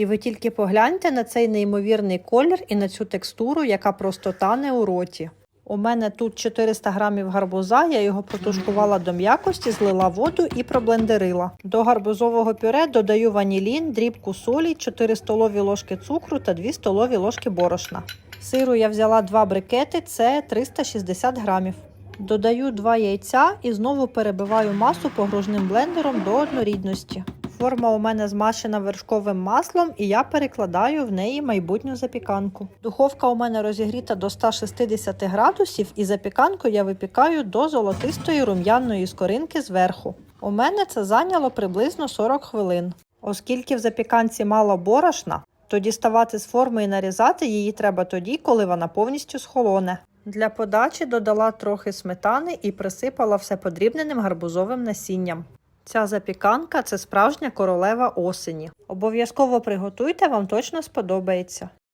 І ви тільки погляньте на цей неймовірний колір і на цю текстуру, яка просто тане у роті. У мене тут 400 грамів гарбуза, я його протушкувала до м'якості, злила воду і проблендерила. До гарбузового пюре додаю ванілін, дрібку солі, 4 столові ложки цукру та 2 столові ложки борошна. Сиру я взяла 2 брикети, це 360 грамів. Додаю 2 яйця і знову перебиваю масу погружним блендером до однорідності. Форма у мене змащена вершковим маслом, і я перекладаю в неї майбутню запіканку. Духовка у мене розігріта до 160 градусів, і запіканку я випікаю до золотистої рум'яної скоринки зверху. У мене це зайняло приблизно 40 хвилин. Оскільки в запіканці мало борошна, то діставати з форми і нарізати її треба тоді, коли вона повністю схолоне. Для подачі додала трохи сметани і присипала все подрібненим гарбузовим насінням. Ця запіканка це справжня королева осені. Обов'язково приготуйте, вам точно сподобається.